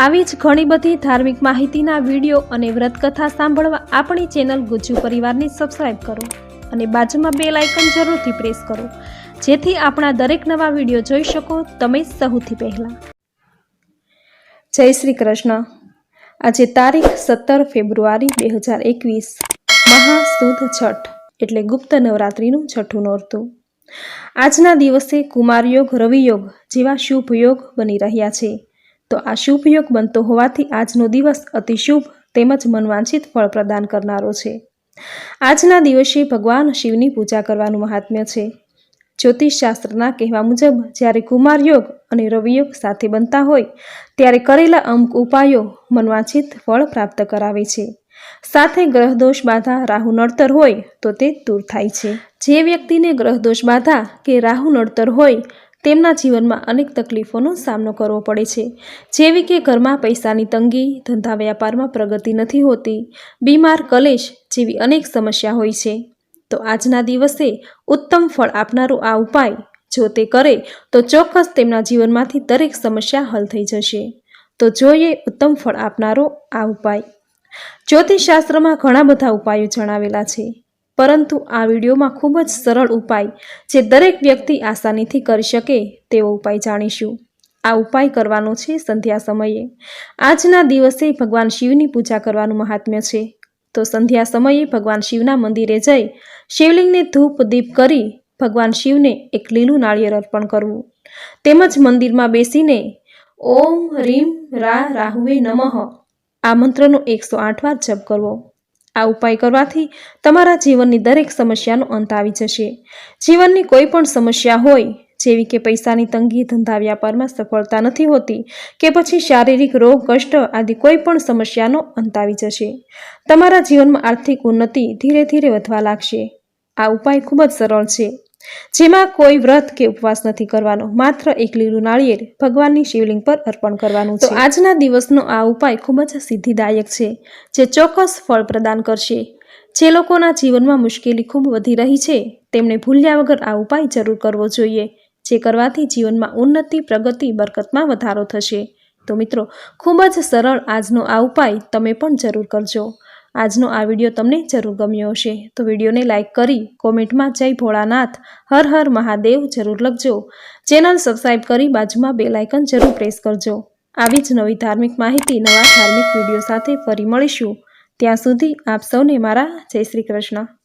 આવી જ ઘણી બધી ધાર્મિક માહિતીના વીડિયો અને વ્રતકથા સાંભળવા આપણી ચેનલ ગુજ્જુ પરિવારને સબસ્ક્રાઈબ કરો અને બાજુમાં બે લાઇકન જરૂરથી પ્રેસ કરો. જેથી આપણા દરેક નવા વીડિયો જોઈ શકો તમે સૌથી પહેલાં. જય શ્રી કૃષ્ણ. આજે તારીખ સત્તર ફેબ્રુઆરી બે હજાર એકવીસ. મહાસુદ છઠ, એટલે ગુપ્ત નવરાત્રિનું છઠ્ઠું નોરતું. આજના દિવસે કુમારયોગ, રવિયોગ જેવા શુભ યોગ બની રહ્યા છે. તો આ શુભયોગ બનતો હોવાથી આજનો દિવસ અતિ શુભ તેમજ મનવાંછિત ફળ પ્રદાન કરનારો છે. આજના દિવસે ભગવાન શિવની પૂજા કરવાનું મહાત્મ્ય છે. જ્યોતિષશાસ્ત્રના કહેવા મુજબ, જ્યારે કુમાર યોગ અને રવિયોગ સાથે બનતા હોય, ત્યારે કરેલા અમુક ઉપાયો મનવાંછિત ફળ પ્રાપ્ત કરાવે છે. સાથે ગ્રહદોષ બાધા રાહુ નડતર હોય, તો તે દૂર થાય છે. જે વ્યક્તિને ગ્રહદોષ બાધા કે રાહુ નડતર હોય તેમના જીવનમાં અનેક તકલીફોનો સામનો કરવો પડે છે. જેવી કે ઘરમાં પૈસાની તંગી, ધંધા વ્યાપારમાં પ્રગતિ નથી હોતી, બીમાર, કલેશ જેવી અનેક સમસ્યા હોય છે. તો આજના દિવસે ઉત્તમ ફળ આપનારો આ ઉપાય જો તે કરે, તો ચોક્કસ તેમના જીવનમાંથી દરેક સમસ્યા હલ થઈ જશે. તો જોઈએ ઉત્તમ ફળ આપનારો આ ઉપાય. જ્યોતિષશાસ્ત્રમાં ઘણા બધા ઉપાયો જણાવેલા છે. પરંતુ આ વિડીયોમાં ખૂબ જ સરળ ઉપાય જે દરેક વ્યક્તિ આસાનીથી કરી શકે તેવો ઉપાય જાણીશું. આ ઉપાય કરવાનો છે સંધ્યા સમયે. આજના દિવસે ભગવાન શિવની પૂજા કરવાનું મહાત્મ્ય છે. તો સંધ્યા સમયે ભગવાન શિવના મંદિરે જઈ શિવલિંગને ધૂપ દીપ કરી ભગવાન શિવને એક લીલું નાળિયેર અર્પણ કરવું. તેમજ મંદિરમાં બેસીને ઓમ, રીમ, રા, રાહુવે નમઃ આ મંત્રનો એકસો આઠ વાર જપ કરવો. આ ઉપાય કરવાથી તમારા જીવનની દરેક સમસ્યાનો અંત આવી જશે. જીવનની કોઈ પણ સમસ્યા હોય, જેવી કે પૈસાની તંગી, ધંધા વ્યાપારમાં સફળતા નથી હોતી, કે પછી શારીરિક રોગ, કષ્ટ આદિ કોઈ પણ સમસ્યાનો અંત આવી જશે. તમારા જીવનમાં આર્થિક ઉન્નતિ ધીરે ધીરે વધવા લાગશે. આ ઉપાય ખૂબ જ સરળ છે. જેમાં કોઈ વ્રત કે ઉપવાસ નથી કરવાનો માત્ર એક લીલું નાળિયેર ભગવાનની શિવલિંગ પર અર્પણ કરવાનું છે. આજના દિવસનો આ ઉપાય ખૂબ જ સિદ્ધિદાયક છે જે ચોક્કસ ફળ પ્રદાન કરશે. જે લોકોના જીવનમાં મુશ્કેલી ખૂબ વધી રહી છે તેમણે ભૂલ્યા વગર આ ઉપાય જરૂર કરવો જોઈએ જે કરવાથી જીવનમાં ઉન્નતિ પ્રગતિ બરકતમાં વધારો થશે. તો મિત્રો ખૂબ જ સરળ આજનો આ ઉપાય તમે પણ જરૂર કરજો. આજનો આ વીડિયો તમને જરૂર ગમ્યો હશે. તો વિડીયોને લાઇક કરી કોમેન્ટમાં જય ભોળાનાથ, હર હર મહાદેવ જરૂર લખજો. ચેનલ સબસ્ક્રાઈબ કરી બાજુમાં બે લાઇકન જરૂર પ્રેસ કરજો. આવી જ નવી ધાર્મિક માહિતી, નવા ધાર્મિક વીડિયો સાથે ફરી મળીશું. ત્યાં સુધી આપ સૌને મારા જય શ્રી કૃષ્ણ.